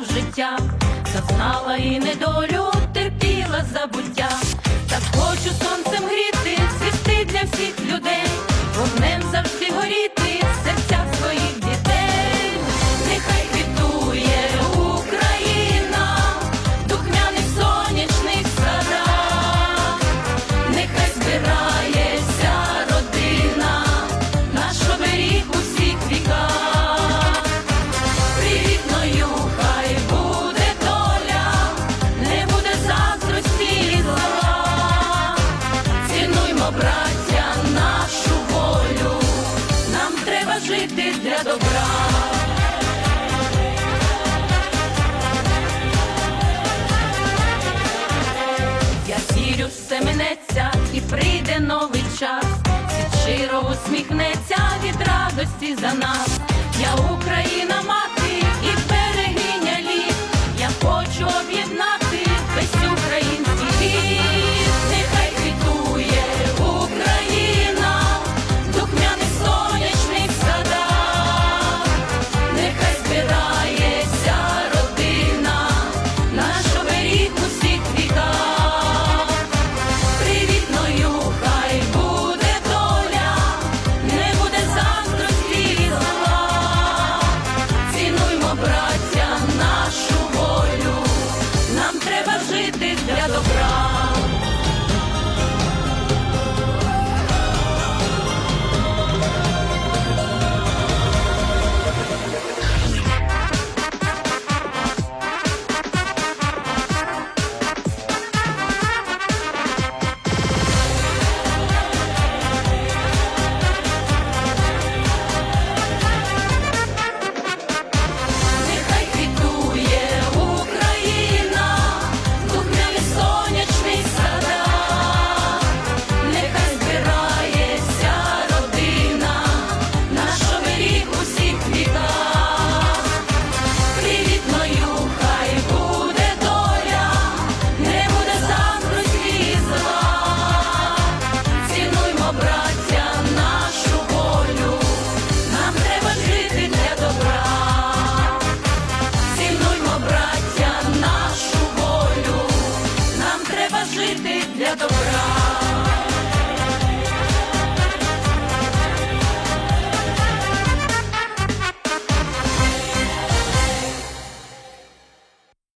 в життя, зазнала і недолю, терпіла забуття. Так хочу сонцем гріти, тобою все минеться і прийде новий час. Світ щиро усміхнеться від радості за нас. Я